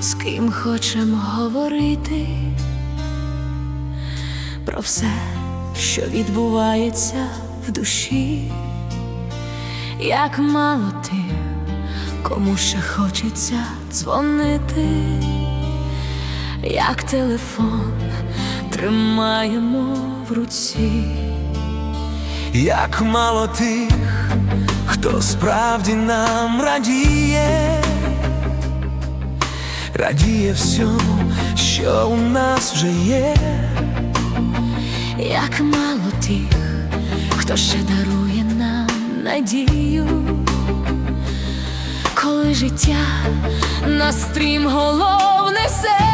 з ким хочем говорити. Про все, що відбувається в душі, як мало тих, кому ще хочеться дзвонити, як телефон тримаємо в руці. Як мало тих, хто справді нам радіє, радіє всьому, що у нас вже є. Як мало тих, хто ще дарує нам надію, коли життя на стрім голов несе,